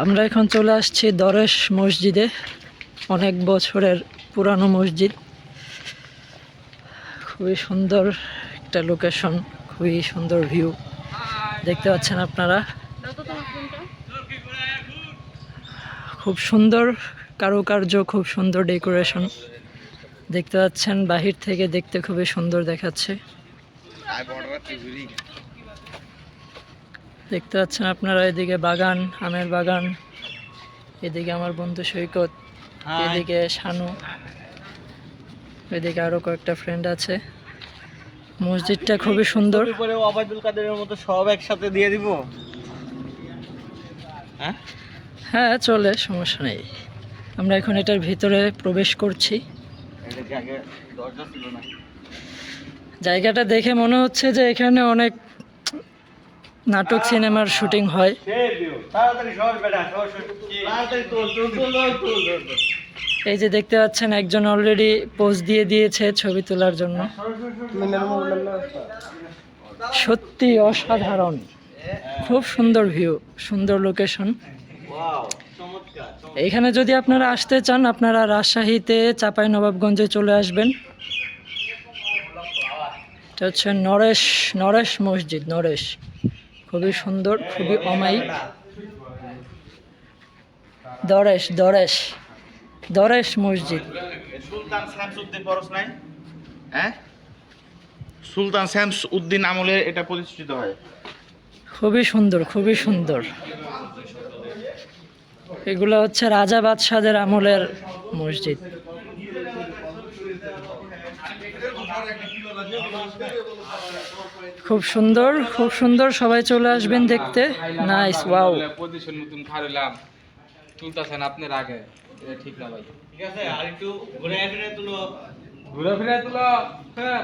আমরা এখন চলে আসছি দরেশ মসজিদে, অনেক বছরের পুরানো মসজিদ। খুবই সুন্দর একটা লোকেশন খুবই সুন্দর ভিউ দেখতে পাচ্ছেন আপনারা। খুব সুন্দর কারুকার্য, খুব সুন্দর ডেকোরেশন দেখতে পাচ্ছেন, বাহির থেকে দেখতে খুবই সুন্দর দেখাচ্ছে। দেখতে পাচ্ছেন আপনারা এদিকে বাগান আমের বাগান এদিকে আমার বন্ধু সৈকত এদিকে শানু এদিকে আরও কয়েকটা ফ্রেন্ড আছে। মসজিদটা খুবই সুন্দর। কাদেরের মতো সব একসাথে দিয়ে দিব। হ্যাঁ? হ্যাঁ চলে সমস্যা নেই। আমরা এখন এটার ভিতরে প্রবেশ করছি। জায়গাটা দেখে মনে হচ্ছে যে এখানে অনেক নাটক সিনেমার শুটিং হয়। এই যে দেখতে পাচ্ছেন, একজন অলরেডি পোজ দিয়ে দিয়েছে ছবি তোলার জন্য। সত্যি অসাধারণ। খুব সুন্দর ভিউ সুন্দর লোকেশন। এখানে যদি আপনারা আসতে চান, আপনারা রাজশাহীতে চাপাই নবাবগঞ্জে চলে আসবেন। এটা হচ্ছে নরেশ নরেশ মসজিদ, নরেশ। খুবই সুন্দর খুবই অমায়িক। দরেশ দরেশ দরেশ মসজিদ। সুলতান শামসুদ্দিন নাই? হ্যাঁ? সুলতান শামস উদ্দিন আমলে এটা প্রতিষ্ঠিত হয়। খুবই সুন্দর খুবই সুন্দর। এগুলো হচ্ছে রাজা বাদশাদের আমলের মসজিদ। খুব সুন্দর খুব সুন্দর সবাই চলে আসবেন দেখতে। নাইস ওয়াও পজিশন নতুন খারলাম তুলতাছেন আপনার আগে। এটা ঠিক না ভাই। ঠিক আছে আর একটু ঘুরে ফিরে তুলো। ঘুরে ফিরে তুলো। হ্যাঁ।